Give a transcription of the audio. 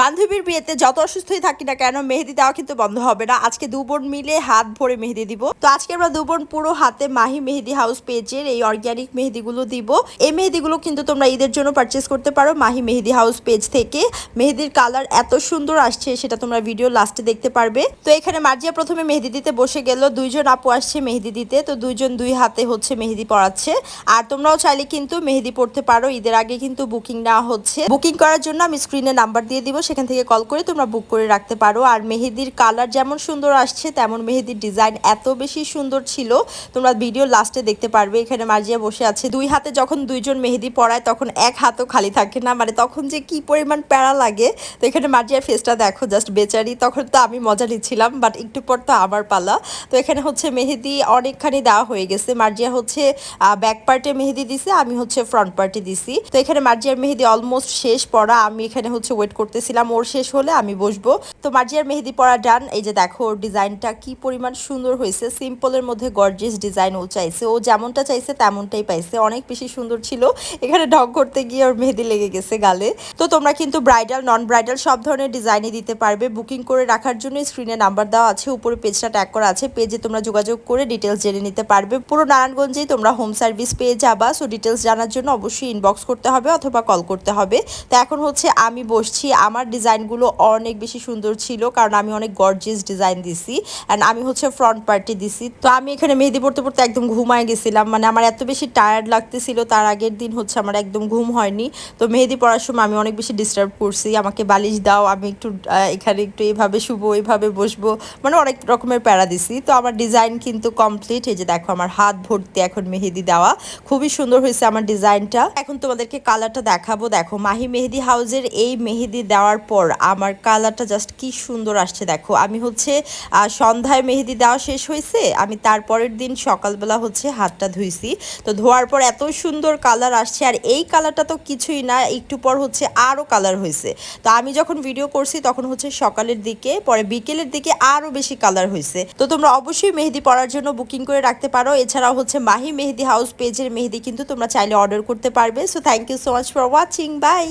বান্ধবীর বিয়েতে যত অসুস্থই থাকি না কেন, মেহেদি দেওয়া কিন্তু বন্ধ হবে না। আজকে দু বোন মিলে হাত ভরে মেহেদি দিব। তো আজকে আমরা দু বোন পুরো হাতে মাহি মেহেদি হাউস পেজের এই অর্গ্যানিক মেহেদিগুলো দিব। এই মেহেদিগুলো কিন্তু তোমরা ঈদের জন্য পারচেস করতে পারো মাহি মেহেদি হাউস পেজ থেকে। মেহেদির কালার এত সুন্দর আসছে, সেটা তোমরা ভিডিও লাস্টে দেখতে পারবে। তো এখানে মার্জিয়া প্রথমে মেহেদি দিতে বসে গেল। দুইজন আপু আসছে মেহেদি দিতে। তো দুইজন দুই হাতে হচ্ছে মেহেদি পড়াচ্ছে আর তোমরাও চাইলে কিন্তু মেহেদি পড়তে পারো। ঈদের আগে কিন্তু বুকিং নেওয়া হচ্ছে। বুকিং করার জন্য আমি স্ক্রিনে নাম্বার দিয়ে দিব। সেখান থেকে কল করে তোমরা বুক করে রাখতে পারো। আর মেহেদির কালার যেমন সুন্দর আসছে, তেমন মেহেদির ডিজাইন এত বেশি সুন্দর ছিল। তোমরা ভিডিও লাস্টে দেখতে পারবে। এখানে মার্জিয়া বসে আছে। দুই হাতে যখন দুইজন মেহেদি পড়ায় তখন এক হাতও খালি থাকে না। মানে তখন যে কি পরিমাণ প্যারা লাগে। তো এখানে মার্জিয়ার ফেসটা দেখো জাস্ট বেচারি। তখন তো আমি মজা নিচ্ছিলাম বাট একটু পর তো আমার পালা। তো এখানে হচ্ছে মেহেদি অনেকখানি দেওয়া হয়ে গেছে। মার্জিয়া হচ্ছে ব্যাক পার্টে মেহেদি দিছে, আমি হচ্ছে ফ্রন্ট পার্টে দিছি। তো এখানে মার্জিয়ার মেহেদি অলমোস্ট শেষ পড়া। আমি এখানে হচ্ছে ওয়েট করতেছিলাম ওর শেষ হলে আমি বসবো। তো মার্জিয়ার মেহেদি পড়া ডান এই যে দেখো, ওর ডিজাইনটা কি পরিমাণ সুন্দর হয়েছে। সিম্পলের মধ্যে গর্জিয়াস ডিজাইন ও চাইছে। ও যেমনটা চাইছে, তেমনটাই পাইছে। অনেক বেশি সুন্দর ছিল। এখানে ঢক করতে গিয়ে ওর মেহেদি লেগে গেছে গালে। তো তোমরা কিন্তু ব্রাইডাল নন ব্রাইডাল সব ধরনের ডিজাইনই দিতে পারবে। বুকিং করে রাখার জন্য স্ক্রিনে নাম্বার দেওয়া আছে। উপরে পেজটা ট্যাগ করা আছে। পেজে তোমরা যোগাযোগ করে ডিটেলস জেনে নিতে পারবে। পুরো নারায়ণগঞ্জেই তোমরা হোম সার্ভিস পেয়ে যাবা। সো ডিটেলস জানার জন্য অবশ্যই ইনবক্স করতে হবে অথবা কল করতে হবে। তো এখন হচ্ছে আমি বসছি। আমার ডিজাইনগুলো অনেক বেশি সুন্দর ছিল, কারণ আমি অনেক গর্জিয়াস ডিজাইন দিছি অ্যান্ড আমি হচ্ছে ফ্রন্ট পার্টি দিছি। তো আমি এখানে মেহেদি পড়তে পড়তে একদম ঘুমায় গেছিলাম মানে আমার এত বেশি টায়ার্ড লাগতেছিল, তার আগের দিন হচ্ছে আমার একদম ঘুম হয়নি। তো মেহেদি পড়ার সময় আমি অনেক বেশি ডিস্টার্ব করছি, আমাকে বালিশ দাও, আমি একটু এখানে একটু এইভাবে শুবো এইভাবে বসবো মানে অনেক রকমের প্যারা দিছি। তো আমার ডিজাইন কিন্তু কমপ্লিট এই যে দেখো আমার হাত ভর্তি এখন মেহেদি দেওয়া, খুবই সুন্দর হয়েছে আমার ডিজাইনটা এখন তোমাদেরকে কালারটা দেখাবো। দেখো মাহি মেহেদি হাউজের এই মেহেদি দেওয়ার পর আমার কালারটা জাস্ট কি সুন্দর আসছে, দেখো। আমি হচ্ছে সন্ধ্যায় মেহেদি দেওয়া শেষ হয়েছে, আমি তারপরের দিন সকালবেলা হচ্ছে হাতটা ধুইছি। তো ধোয়ার পর এত সুন্দর কালার আসছে, আর এই কালারটা তো কিছুই না, একটু পর হচ্ছে আরও কালার হয়েছে। তো আমি যখন ভিডিও করছি, তখন হচ্ছে সকালের দিকে, পরে বিকেলের দিকে আরও বেশি কালার হয়েছে। তো তোমরা অবশ্যই মেহেদি পরার জন্য বুকিং করে রাখতে পারো। এছাড়াও হচ্ছে মাহি মেহেদি হাউস পেজের মেহেদি কিন্তু তোমরা চাইলে অর্ডার করতে পারবে। So thank you so much for watching bye